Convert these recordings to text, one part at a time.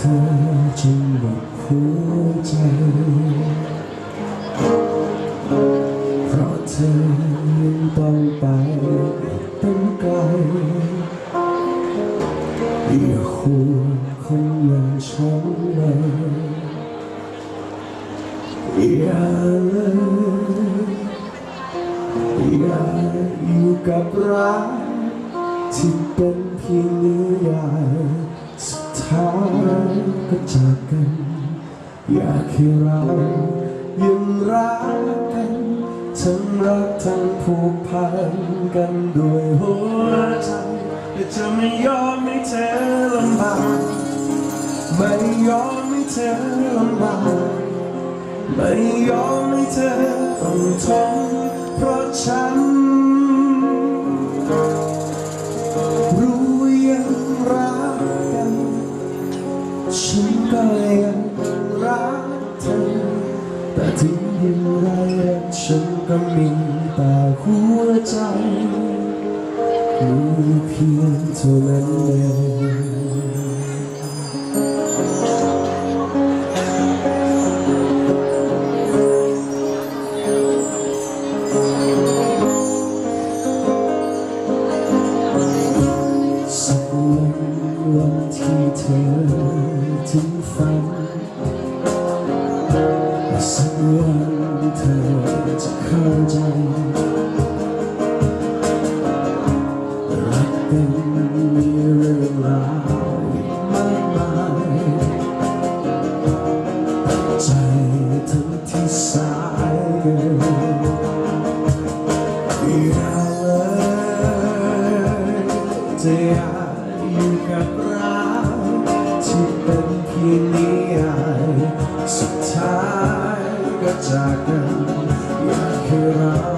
ธอจนหมดหัวใจ เพราะเธอยังต้องไปตั้งไกลอย่าห่วงคนอย่างฉันเลยอย่าเลยอย่าอยู่กับรักที่เป็นเพียงนิยาย ทายก็จากกัน อยากให้เรายังรักกันทั้งรักทั้งผูกพันกันด้วยหัวใจแต่จะไม่ยอมให้เธอลำบากไม่ยอมให้เธอลำบากไม่ยอมให้เธอต้องทนเพราะฉัน ฉันก็มีแต่หัวใจมีเพียงเท่านั้นเองสักวันวันที่เธอถึงฝัน เป็นมีเรื่องราวอีกมากมายใจทั้งที่สายเกินอย่าเลยจะอยากอยู่กับรักที่เป็นเพียงนิยายสุดท้ายก็จากกันอยากให้เรา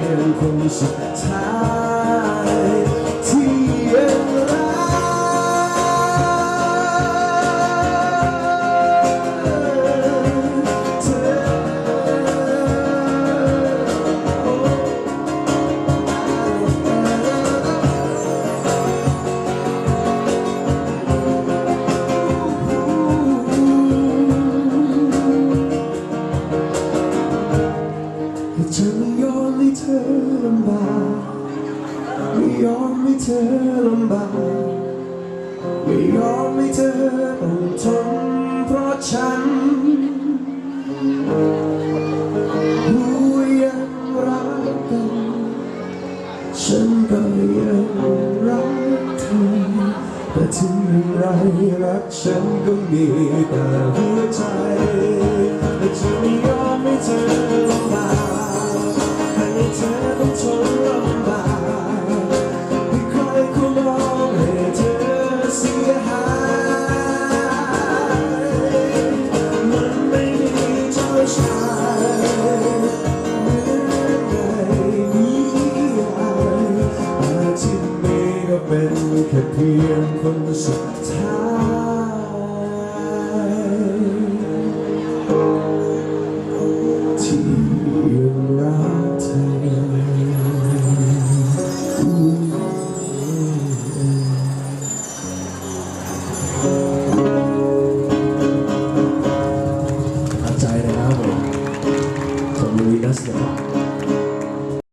เพียงคนสุดท้าย ยอมให้เธอลำบากไม่ยอมให้เธอต้องทนเพราะฉันรู้ยังรักกันฉันก็ยังรักเธอแต่ถึงอย่างไรรักฉันก็มีแต่หัวใจแต่จะไม่ยอมให้เธอ เป็นแค่เพียงคนสุดท้าย